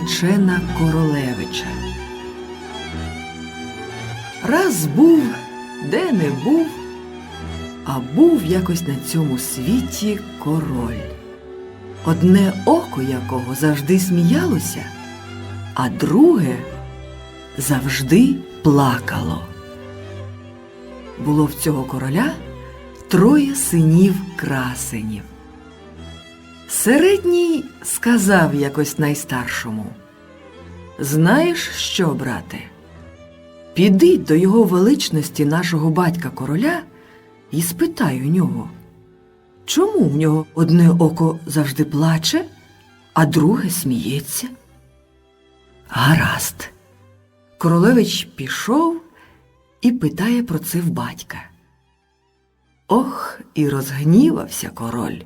Наречена королевича. Раз був, де не був, а був якось на цьому світі король. Одне око якого завжди сміялося, а друге завжди плакало. Було в цього короля троє синів красенів. Середній сказав якось найстаршому Знаєш що, брате? Піди до його величності нашого батька короля і спитай у нього, чому в нього одне око завжди плаче, а друге сміється? Гаразд. Королевич пішов і питає про це в батька. Ох, і розгнівався король.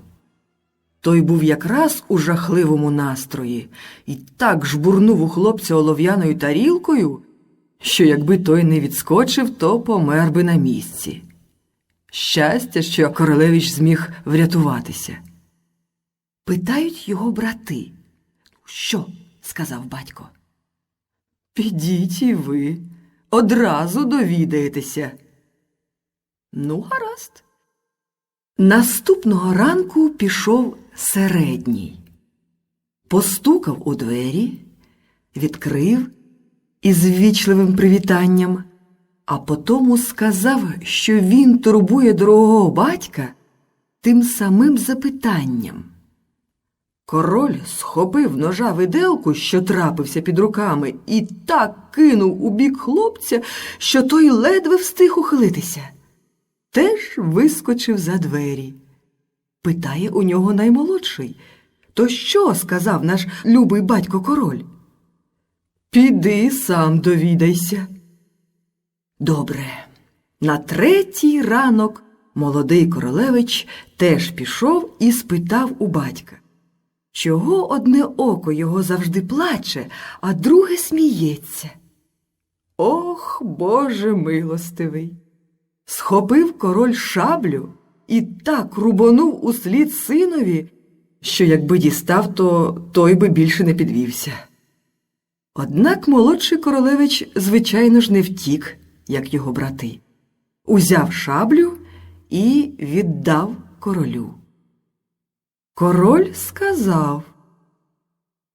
Той був якраз у жахливому настрої і так жбурнув у хлопця олов'яною тарілкою, що якби той не відскочив, то помер би на місці. Щастя, що королевич зміг врятуватися. Питають його брати. Що? сказав батько. Підіть і ви, одразу довідаєтеся. Ну, гаразд. Наступного ранку пішов середній. Постукав у двері, відкрив із ввічливим привітанням, а потому сказав, що він турбує дорогого батька тим самим запитанням. Король схопив ножа виделку, що трапився під руками, і так кинув у бік хлопця, що той ледве встиг ухилитися. Теж вискочив за двері. Питає у нього наймолодший. То що сказав наш любий батько король? Піди сам довідайся. Добре. На третій ранок молодий королевич теж пішов і спитав у батька. Чого одне око його завжди плаче, а друге сміється? Ох, Боже милостивий! Схопив король шаблю і так рубонув услід синові, що якби дістав, то той би більше не підвівся. Однак молодший королевич, звичайно ж, не втік, як його брати. Узяв шаблю і віддав королю. Король сказав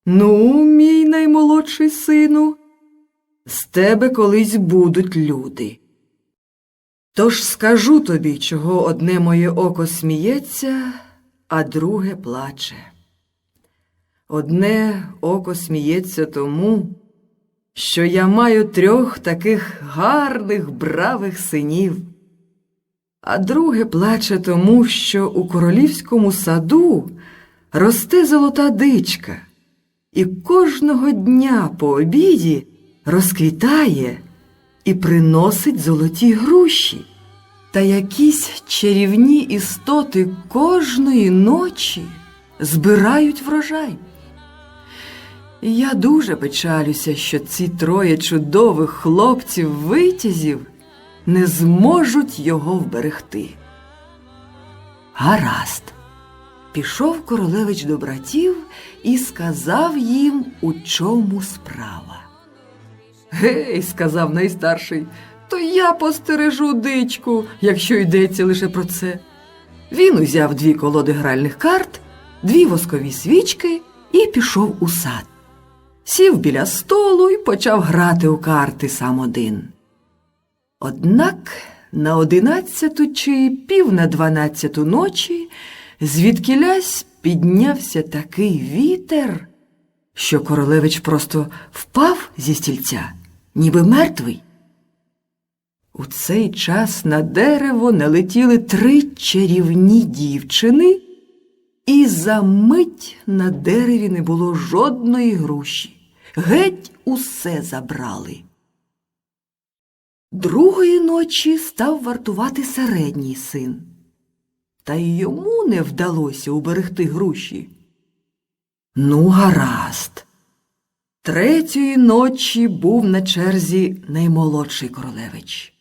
Ну, мій наймолодший сину, з тебе колись будуть люди. Тож скажу тобі, чого одне моє око сміється, а друге плаче. Одне око сміється тому, що я маю трьох таких гарних, бравих синів, а друге плаче тому, що у королівському саду росте золота дичка, і кожного дня по обіді розквітає і приносить золоті груші. Та якісь чарівні істоти кожної ночі збирають врожай. Я дуже печалюся, що ці троє чудових хлопців витязів не зможуть його вберегти. Гаразд. Пішов королевич до братів і сказав їм, у чому справа. Гей, сказав найстарший, то я постережу дичку, якщо йдеться лише про це. Він узяв дві колоди гральних карт, дві воскові свічки і пішов у сад. Сів біля столу і почав грати у карти сам один. Однак на одинадцяту чи пів на дванадцяту ночі звідкілясь піднявся такий вітер, що королевич просто впав зі стільця, ніби мертвий. У цей час на дерево налетіли три чарівні дівчини, і за мить на дереві не було жодної груші. Геть усе забрали. Другої ночі став вартувати середній син, та й йому не вдалося уберегти груші. Ну, гаразд. Третьої ночі був на черзі наймолодший королевич.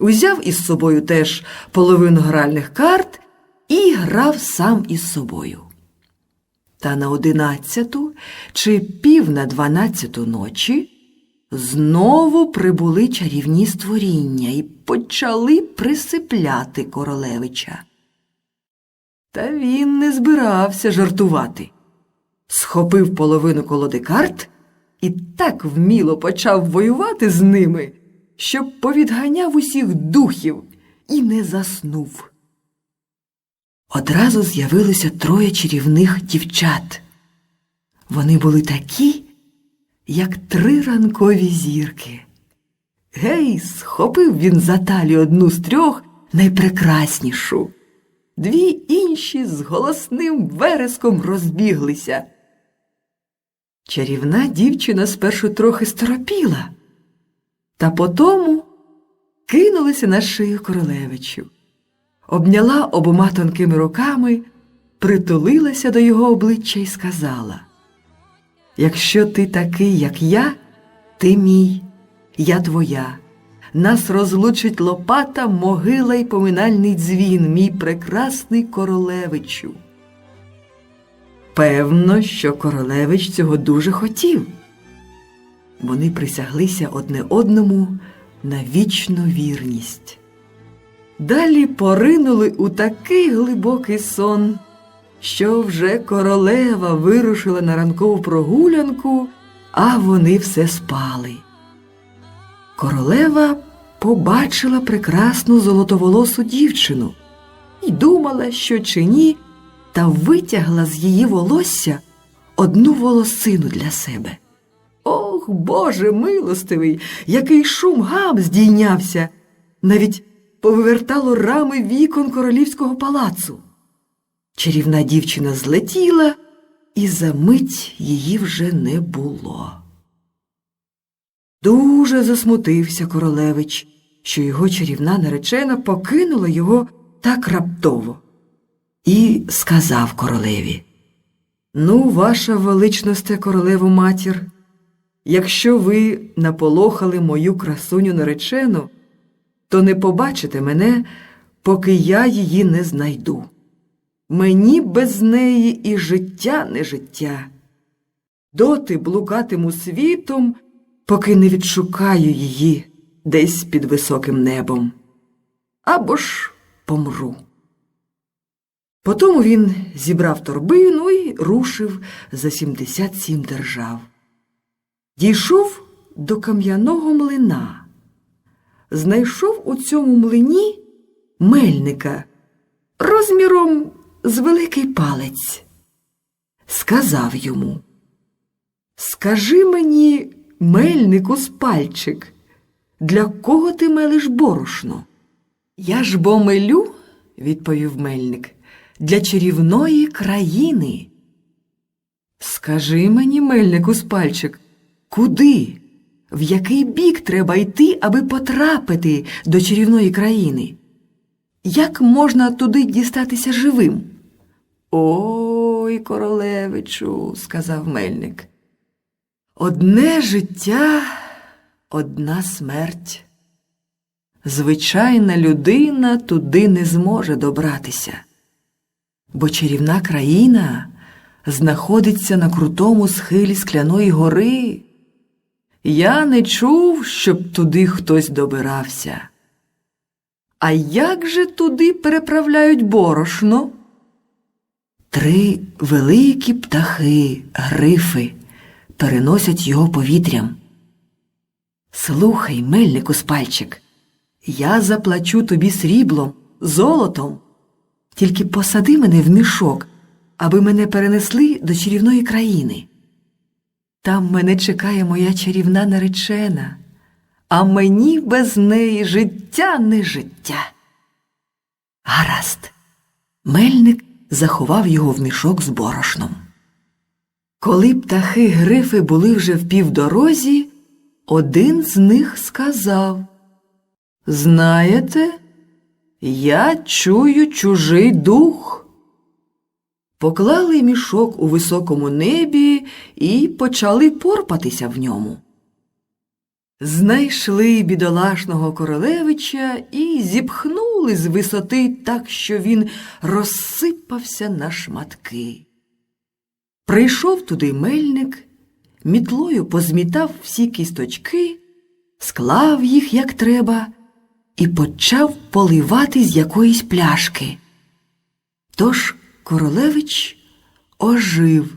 Узяв із собою теж половину гральних карт і грав сам із собою. Та на одинадцяту чи пів на дванадцяту ночі знову прибули чарівні створіння і почали присипляти королевича. Та він не збирався жартувати. Схопив половину колоди карт і так вміло почав воювати з ними, що повідганяв усіх духів і не заснув. Одразу з'явилося троє чарівних дівчат. Вони були такі, як три ранкові зірки. Гей, схопив він за талію одну з трьох найпрекраснішу. Дві інші з голосним вереском розбіглися. Чарівна дівчина спершу трохи сторопіла, та потому кинулася на шию королевичу, обняла обома тонкими руками, притулилася до його обличчя і сказала Якщо ти такий, як я, ти мій, я твоя. Нас розлучить лопата, могила й поминальний дзвін, мій прекрасний королевичу. Певно, що королевич цього дуже хотів. Вони присяглися одне одному на вічну вірність. Далі поринули у такий глибокий сон, що вже королева вирушила на ранкову прогулянку, а вони все спали. Королева побачила прекрасну золотоволосу дівчину і думала, що чи ні, та витягла з її волосся одну волосину для себе. Ох, Боже милостивий, який шум гам здійнявся, навіть повивертало рами вікон королівського палацу. Чарівна дівчина злетіла, і за мить її вже не було. Дуже засмутився королевич, що його чарівна наречена покинула його так раптово, і сказав королеві Ну, ваша величносте королеву матір, якщо ви наполохали мою красуню наречену, то не побачите мене, поки я її не знайду. Мені без неї і життя не життя. Доти блукатиму світом, поки не відшукаю її десь під високим небом. Або ж помру. Потому він зібрав торбину і рушив за 77 держав. Дійшов до кам'яного млина. Знайшов у цьому млині мельника розміром з великий палець. Сказав йому Скажи мені, мельнику з пальчик, для кого ти мелиш борошно? Я ж бо мелю, відповів мельник, для чарівної країни. Скажи мені, мельнику з пальчик, куди? В який бік треба йти, аби потрапити до чарівної країни? Як можна туди дістатися живим? Ой, королевичу, сказав мельник. Одне життя, одна смерть. Звичайна людина туди не зможе добратися, бо чарівна країна знаходиться на крутому схилі скляної гори. Я не чув, щоб туди хтось добирався. А як же туди переправляють борошно? Три великі птахи, грифи, переносять його повітрям. Слухай, мельнику з пальчик, я заплачу тобі сріблом, золотом. Тільки посади мене в мішок, аби мене перенесли до чарівної країни. Там мене чекає моя чарівна наречена, а мені без неї життя не життя. Гаразд. Мельник заховав його в мішок з борошном. Коли птахи грифи були вже в півдорозі, один з них сказав Знаєте, я чую чужий дух. Поклали мішок у високому небі і почали порпатися в ньому. Знайшли бідолашного королевича і зіпхнули з висоти так, що він розсипався на шматки. Прийшов туди мельник, мітлою позмітав всі кісточки, склав їх як треба і почав поливати з якоїсь пляшки. Тож королевич ожив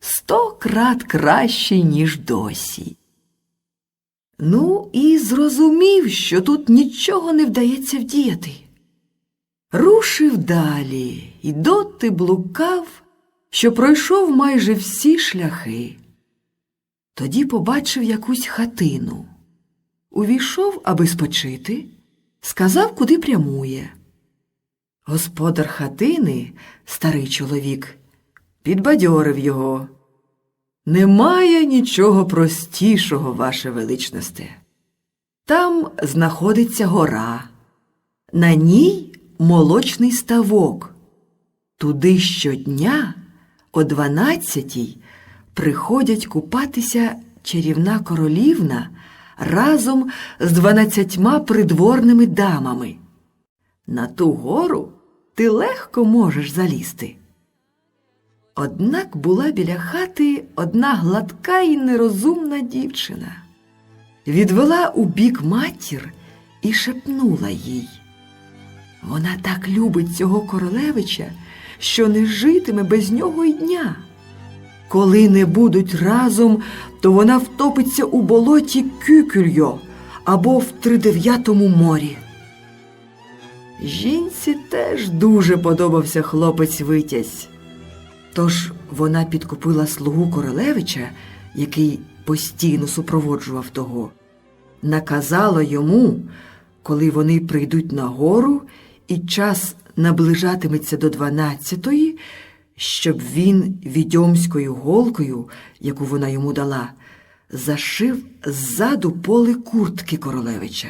сто крат кращий, ніж досі. Ну, і зрозумів, що тут нічого не вдається вдіяти. Рушив далі і доти блукав, що пройшов майже всі шляхи. Тоді побачив якусь хатину. Увійшов, аби спочити, сказав, куди прямує. Господар хатини, старий чоловік, підбадьорив його. Немає нічого простішого, ваше величносте. Там знаходиться гора, на ній молочний ставок. Туди щодня о дванадцятій приходять купатися чарівна королівна разом з дванадцятьма придворними дамами. На ту гору ти легко можеш залізти. Однак була біля хати одна гладка і нерозумна дівчина. Відвела у бік матір і шепнула їй. Вона так любить цього королевича, що не житиме без нього й дня. Коли не будуть разом, то вона втопиться у болоті Кюкюльо або в тридев'ятому морі. Жінці теж дуже подобався хлопець Витязь. Тож вона підкупила слугу королевича, який постійно супроводжував того, наказала йому, коли вони прийдуть на гору і час наближатиметься до дванадцятої, щоб він відьомською голкою, яку вона йому дала, зашив ззаду поле куртки королевича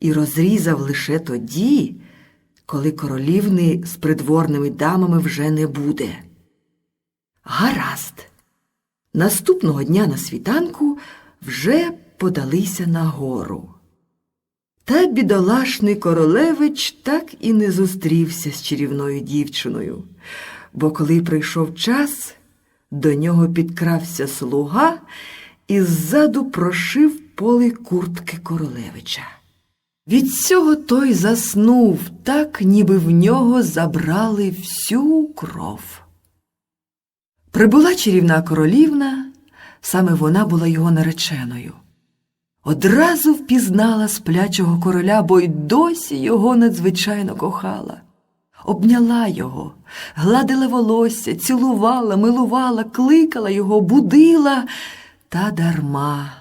і розрізав лише тоді, коли королівни з придворними дамами вже не буде. Гаразд. Наступного дня на світанку вже подалися на гору. Та бідолашний королевич так і не зустрівся з чарівною дівчиною, бо коли прийшов час, до нього підкрався слуга і ззаду прошив поле куртки королевича. Від цього той заснув так, ніби в нього забрали всю кров. Прибула чарівна королівна, саме вона була його нареченою. Одразу впізнала сплячого короля, бо й досі його надзвичайно кохала. Обняла його, гладила волосся, цілувала, милувала, кликала його, будила та дарма.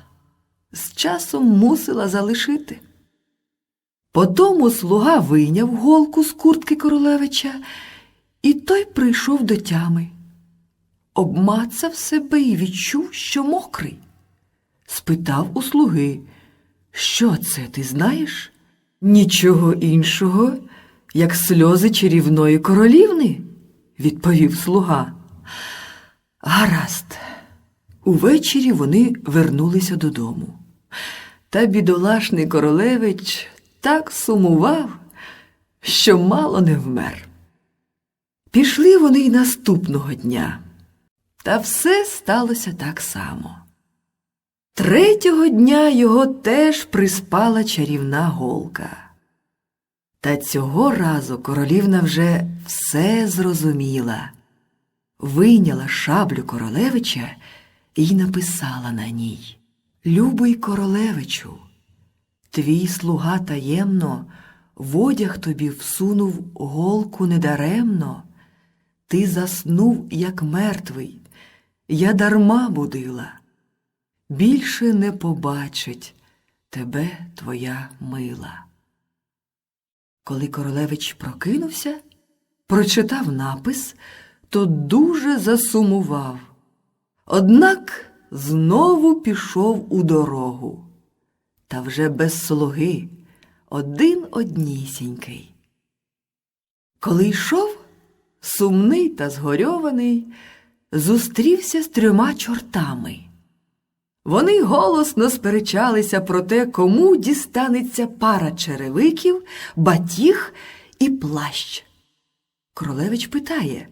З часом мусила залишити. Потому слуга вийняв голку з куртки королевича, і той прийшов до тями обмацав себе і відчув, що мокрий. Спитав у слуги, що це ти знаєш? Нічого іншого, як сльози чарівної королівни, відповів слуга. Гаразд. Увечері вони вернулися додому. Та бідолашний королевич так сумував, що мало не вмер. Пішли вони й наступного дня. Та все сталося так само. Третього дня його теж приспала чарівна голка. Та цього разу королівна вже все зрозуміла, вийняла шаблю королевича і написала на ній Любий королевичу, твій слуга таємно в одяг тобі всунув голку недаремно, ти заснув, як мертвий. Я дарма будила, більше не побачить тебе твоя мила. Коли королевич прокинувся, прочитав напис, то дуже засумував. Однак знову пішов у дорогу, та вже без слуги, один однісінький. Коли йшов сумний та згорьований, зустрівся з трьома чортами. Вони голосно сперечалися про те, кому дістанеться пара черевиків, батіг і плащ. Королевич питає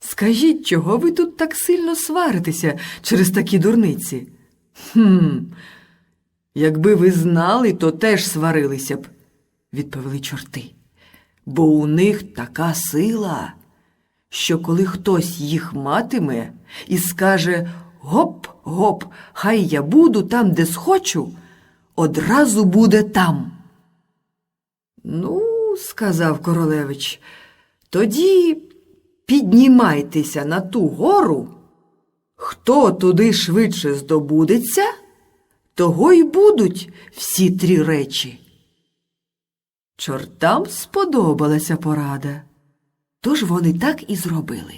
Скажіть, чого ви тут так сильно сваритеся через такі дурниці? Хм, якби ви знали, то теж сварилися б, відповіли чорти. Бо у них така сила, що коли хтось їх матиме і скаже гоп, гоп, хай я буду там, де схочу, одразу буде там. Ну, сказав королевич, тоді піднімайтеся на ту гору. Хто туди швидше здобудеться, того й будуть всі три речі. Чортам сподобалася порада, тож вони так і зробили.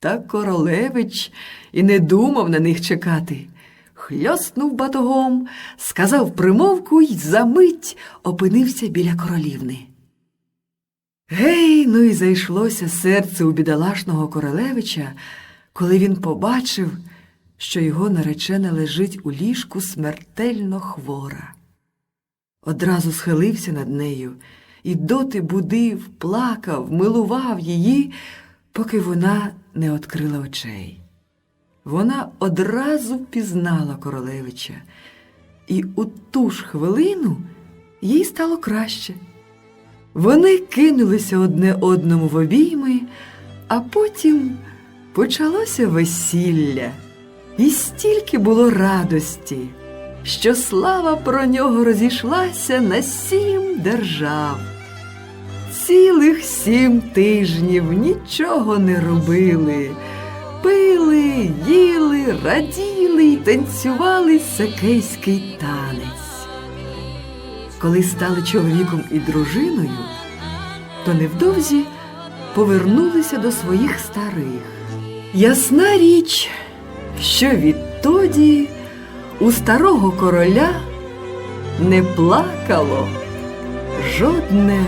Та королевич і не думав на них чекати. Хльоснув батогом, сказав примовку й за мить опинився біля королівни. Гей, ну і зайшлося серце у бідолашного королевича, коли він побачив, що його наречена лежить у ліжку смертельно хвора. Одразу схилився над нею і доти будив, плакав, милував її, поки вона не відкрила очей. Вона одразу впізнала королевича, і у ту ж хвилину їй стало краще. Вони кинулися одне одному в обійми, а потім почалося весілля, і стільки було радості, що слава про нього розійшлася на сім держав. Цілих сім тижнів нічого не робили. Пили, їли, раділи й танцювали сакейський танець. Коли стали чоловіком і дружиною, то невдовзі повернулися до своїх старих. Ясна річ, що відтоді у старого короля не плакало жодне.